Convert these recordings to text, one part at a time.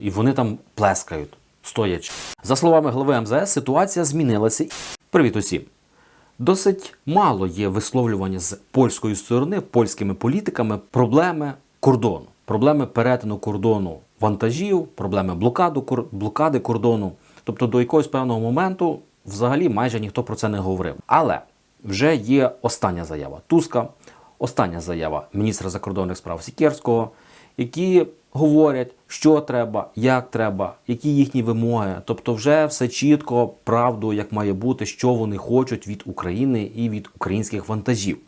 і вони там плескають, стоячи. За словами голови МЗС, ситуація змінилася. Привіт усім! Досить мало є висловлювання з польської сторони, польськими політиками проблеми кордону, проблеми перетину кордону вантажів, проблеми блокаду, блокади кордону. Тобто до якогось певного моменту взагалі майже ніхто про це не говорив. Але вже є остання заява Туска, остання заява міністра закордонних справ Сікерського, які говорять, що треба, як треба, які їхні вимоги. Тобто, вже все чітко, правду, як має бути, що вони хочуть від України і від українських вантажів.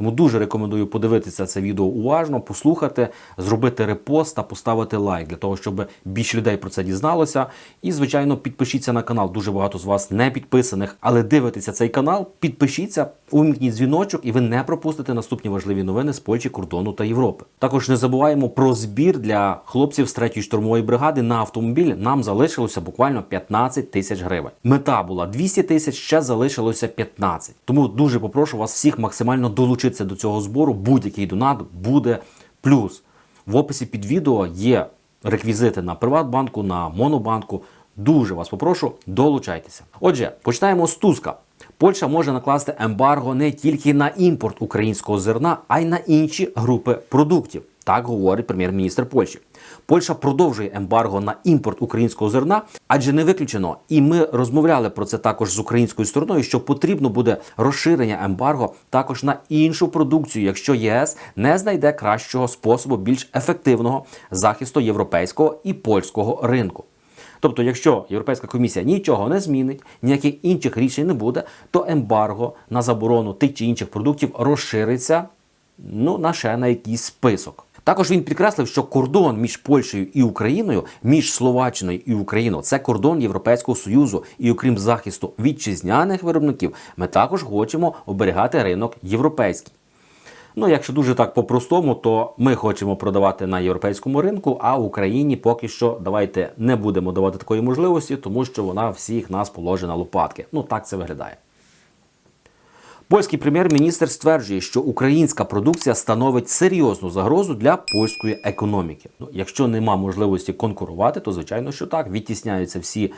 Тому дуже рекомендую подивитися це відео уважно, послухати, зробити репост та поставити лайк для того, щоб більше людей про це дізналося. І, звичайно, підпишіться на канал. Дуже багато з вас не підписаних, але дивитеся цей канал. Підпишіться, увімкніть дзвіночок, і ви не пропустите наступні важливі новини з Польщі, кордону та Європи. Також не забуваємо про збір для хлопців з 3-ї штурмової бригади на автомобіль. Нам залишилося буквально 15 тисяч гривень. Мета була 200 тисяч, ще залишилося 15. Тому дуже попрошу вас всіх максимально долучитися до цього збору. Будь-який донат буде плюс. В описі під відео є реквізити на Приватбанку, на Монобанку. Дуже вас попрошу, долучайтеся. Отже, починаємо з Туска. Польща може накласти ембарго не тільки на імпорт українського зерна, а й на інші групи продуктів. Так говорить прем'єр-міністр Польщі. Польща продовжує ембарго на імпорт українського зерна, адже не виключено. І ми розмовляли про це також з українською стороною, що потрібно буде розширення ембарго також на іншу продукцію, якщо ЄС не знайде кращого способу більш ефективного захисту європейського і польського ринку. Тобто, якщо Європейська комісія нічого не змінить, ніяких інших рішень не буде, то ембарго на заборону тих чи інших продуктів розшириться ну, на ще на якийсь список. Також він підкреслив, що кордон між Польщею і Україною, між Словаччиною і Україною це кордон Європейського Союзу. І окрім захисту вітчизняних виробників, ми також хочемо оберігати ринок європейський. Ну, якщо дуже так по-простому, то ми хочемо продавати на європейському ринку, а Україні поки що давайте не будемо давати такої можливості, тому що вона всіх нас положена лопатки. Ну так це виглядає. Польський прем'єр-міністр стверджує, що українська продукція становить серйозну загрозу для польської економіки. Ну, якщо нема можливості конкурувати, то звичайно, що так відтісняються всі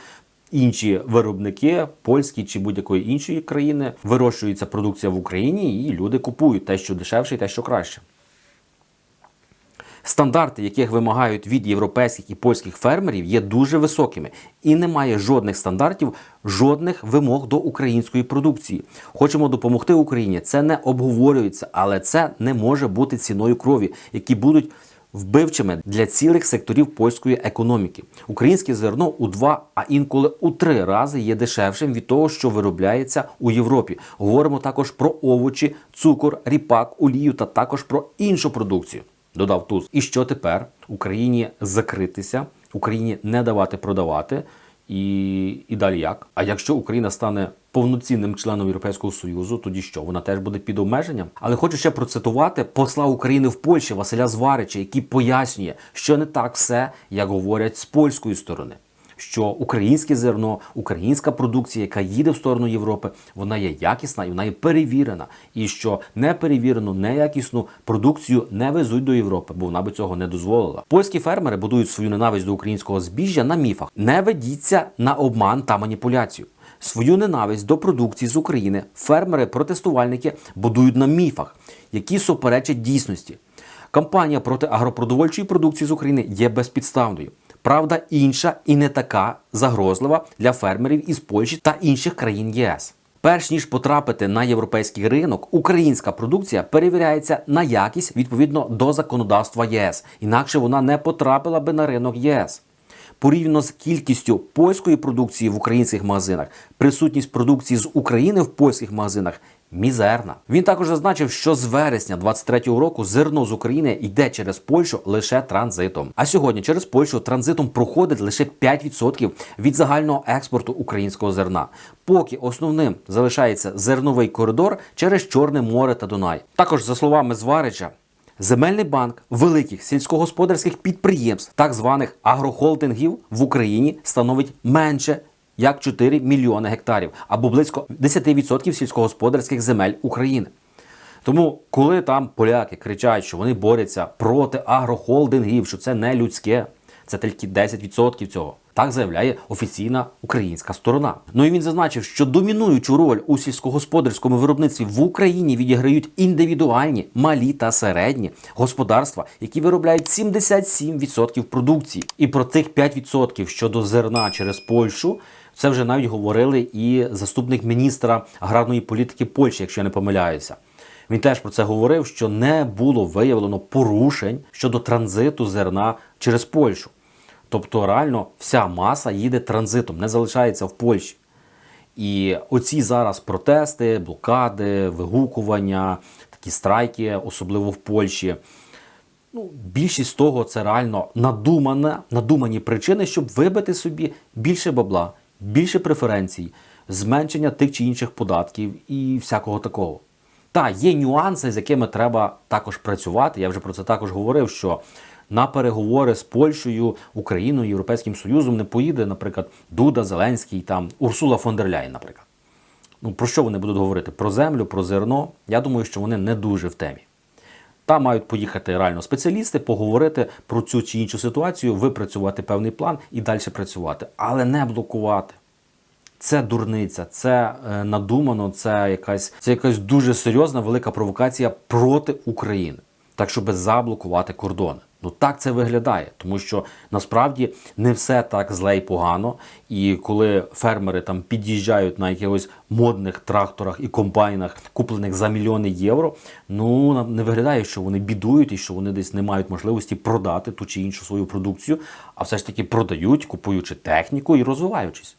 інші виробники, польські чи будь-якої іншої країни. Вирощується продукція в Україні, і люди купують те, що дешевше, і те, що краще. Стандарти, яких вимагають від європейських і польських фермерів, є дуже високими і немає жодних стандартів, жодних вимог до української продукції. Хочемо допомогти Україні. Це не обговорюється, але це не може бути ціною крові, які будуть вбивчими для цілих секторів польської економіки. Українське зерно у два, а інколи у три рази є дешевшим від того, що виробляється у Європі. Говоримо також про овочі, цукор, ріпак, олію та також про іншу продукцію. Додав Туз. І що тепер Україні закритися, Україні не давати продавати. І, і далі як? А якщо Україна стане повноцінним членом Європейського Союзу, тоді що? Вона теж буде під обмеженням? Але хочу ще процитувати посла України в Польщі Василя Зварича, який пояснює, що не так все, як говорять з польської сторони. Що українське зерно, українська продукція, яка їде в сторону Європи, вона є якісна і вона є перевірена. І що неперевірену, неякісну продукцію не везуть до Європи, бо вона би цього не дозволила. Польські фермери будують свою ненависть до українського збіжжя на міфах. Не ведіться на обман та маніпуляцію. Свою ненависть до продукції з України фермери-протестувальники будують на міфах, які суперечать дійсності. Кампанія проти агропродовольчої продукції з України є безпідставною. Правда інша і не така загрозлива для фермерів із Польщі та інших країн ЄС. Перш ніж потрапити на європейський ринок, українська продукція перевіряється на якість відповідно до законодавства ЄС, інакше вона не потрапила би на ринок ЄС. Порівняно з кількістю польської продукції в українських магазинах, присутність продукції з України в польських магазинах мізерна. Він також зазначив, що з вересня 23-го року зерно з України йде через Польщу лише транзитом. А сьогодні через Польщу транзитом проходить лише 5% від загального експорту українського зерна. Поки основним залишається зерновий коридор через Чорне море та Дунай. Також за словами Зварича. Земельний банк великих сільськогосподарських підприємств, так званих агрохолдингів в Україні становить менше як 4 мільйони гектарів або близько 10% сільськогосподарських земель України. Тому, коли там поляки кричать, що вони борються проти агрохолдингів, що це не людське, Це тільки 10% цього. Так заявляє офіційна українська сторона. Ну і він зазначив, що домінуючу роль у сільськогосподарському виробництві в Україні відіграють індивідуальні, малі та середні господарства, які виробляють 77% продукції. І про тих 5% щодо зерна через Польщу. Це вже навіть говорили і заступник міністра аграрної політики Польщі, якщо я не помиляюся. Він теж про це говорив, що не було виявлено порушень щодо транзиту зерна через Польщу. Тобто, реально вся маса їде транзитом, не залишається в Польщі. І оці зараз протести, блокади, вигукування, такі страйки, особливо в Польщі. Ну, більшість того це реально надумана, надумані причини, щоб вибити собі більше бабла, більше преференцій, зменшення тих чи інших податків і всякого такого. Та є нюанси, з якими треба також працювати. Я вже про це також говорив. Що на переговори з Польщею, Україною, Європейським Союзом не поїде, наприклад, Дуда, Зеленський, там Урсула фон дер Ляєн, наприклад. Ну про що вони будуть говорити? Про землю, про зерно. Я думаю, що вони не дуже в темі. Там мають поїхати реально спеціалісти, поговорити про цю чи іншу ситуацію, випрацювати певний план і далі працювати, але не блокувати. Це дурниця, це е, надумано, це якась, це якась дуже серйозна велика провокація проти України, так щоб заблокувати кордони. Ну так це виглядає, тому що насправді не все так зле і погано. І коли фермери там під'їжджають на якихось модних тракторах і комбайнах, куплених за мільйони євро, ну не виглядає, що вони бідують і що вони десь не мають можливості продати ту чи іншу свою продукцію, а все ж таки продають, купуючи техніку і розвиваючись.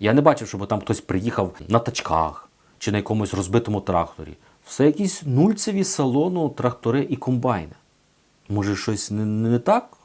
Я не бачив, щоб там хтось приїхав на тачках чи на якомусь розбитому тракторі. Все якісь нульцеві салону, трактори і комбайни. Може, щось не, не так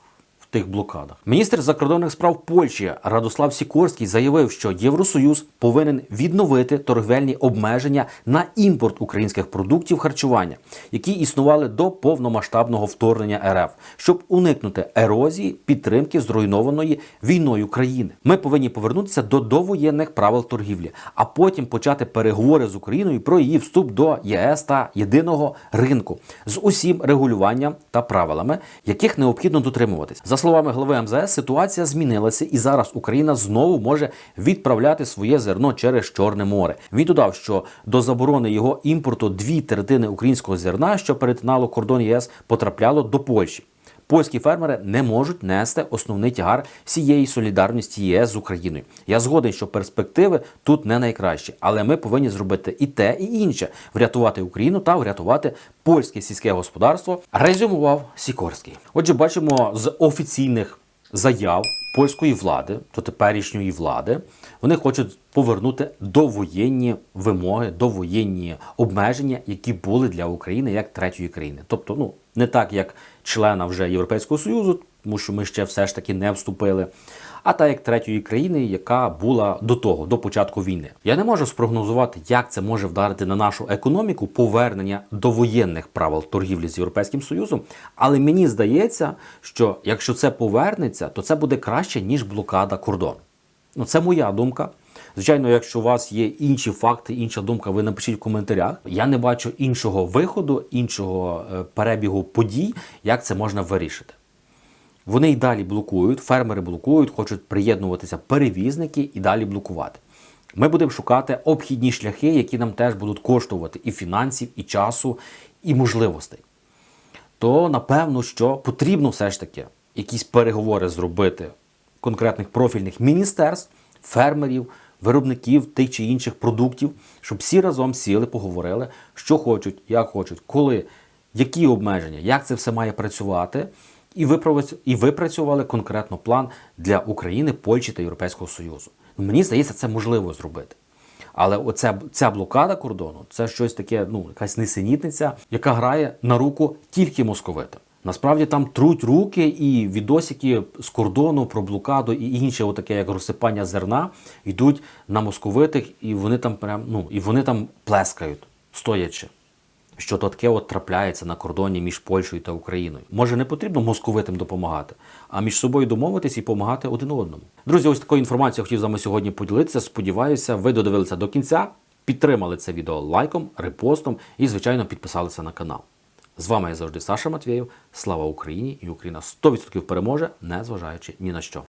тих блокадах? Міністр закордонних справ Польщі Радослав Сікорський заявив, що Євросоюз повинен відновити торговельні обмеження на імпорт українських продуктів харчування, які існували до повномасштабного вторгнення РФ, щоб уникнути ерозії підтримки зруйнованої війною країни. Ми повинні повернутися до довоєнних правил торгівлі, а потім почати переговори з Україною про її вступ до ЄС та єдиного ринку з усім регулюванням та правилами, яких необхідно дотримуватись. За словами голови МЗС, ситуація змінилася, і зараз Україна знову може відправляти своє зерно через Чорне море. Він додав, що до заборони його імпорту дві третини українського зерна, що перетинало кордон ЄС, потрапляло до Польщі. Польські фермери не можуть нести основний тягар всієї солідарності ЄС з Україною. Я згоден, що перспективи тут не найкращі, але ми повинні зробити і те, і інше врятувати Україну та врятувати польське сільське господарство. Резюмував Сікорський. Отже, бачимо з офіційних заяв польської влади, то теперішньої влади, вони хочуть повернути довоєнні вимоги, довоєнні обмеження, які були для України як третьої країни. Тобто, ну не так як члена вже Європейського Союзу, тому що ми ще все ж таки не вступили. А та як третьої країни, яка була до того, до початку війни. Я не можу спрогнозувати, як це може вдарити на нашу економіку повернення до воєнних правил торгівлі з Європейським Союзом. Але мені здається, що якщо це повернеться, то це буде краще, ніж блокада кордону. Ну, це моя думка. Звичайно, якщо у вас є інші факти, інша думка, ви напишіть в коментарях. Я не бачу іншого виходу, іншого е, перебігу подій, як це можна вирішити. Вони й далі блокують, фермери блокують, хочуть приєднуватися перевізники і далі блокувати. Ми будемо шукати обхідні шляхи, які нам теж будуть коштувати і фінансів, і часу, і можливостей. То напевно, що потрібно все ж таки якісь переговори зробити конкретних профільних міністерств, фермерів, виробників тих чи інших продуктів, щоб всі разом сіли, поговорили, що хочуть, як хочуть, коли, які обмеження, як це все має працювати, і і випрацювали конкретно план для України, Польщі та Європейського Союзу. Ну, Мені здається, це можливо зробити. Але оця ця блокада кордону це щось таке, ну якась несенітниця, яка грає на руку тільки московитам. Насправді там труть руки і відосики з кордону про блокаду і інше, отаке як розсипання зерна, йдуть на московитих, і вони там прям ну і вони там плескають, стоячи. Що то таке от трапляється на кордоні між Польщею та Україною. Може, не потрібно московитам допомагати, а між собою домовитись і допомагати один одному. Друзі, ось такою інформацією хотів з вами сьогодні поділитися. Сподіваюся, ви додивилися до кінця, підтримали це відео лайком, репостом і, звичайно, підписалися на канал. З вами я завжди Саша Матвєєв. Слава Україні! І Україна 100% переможе, незважаючи ні на що.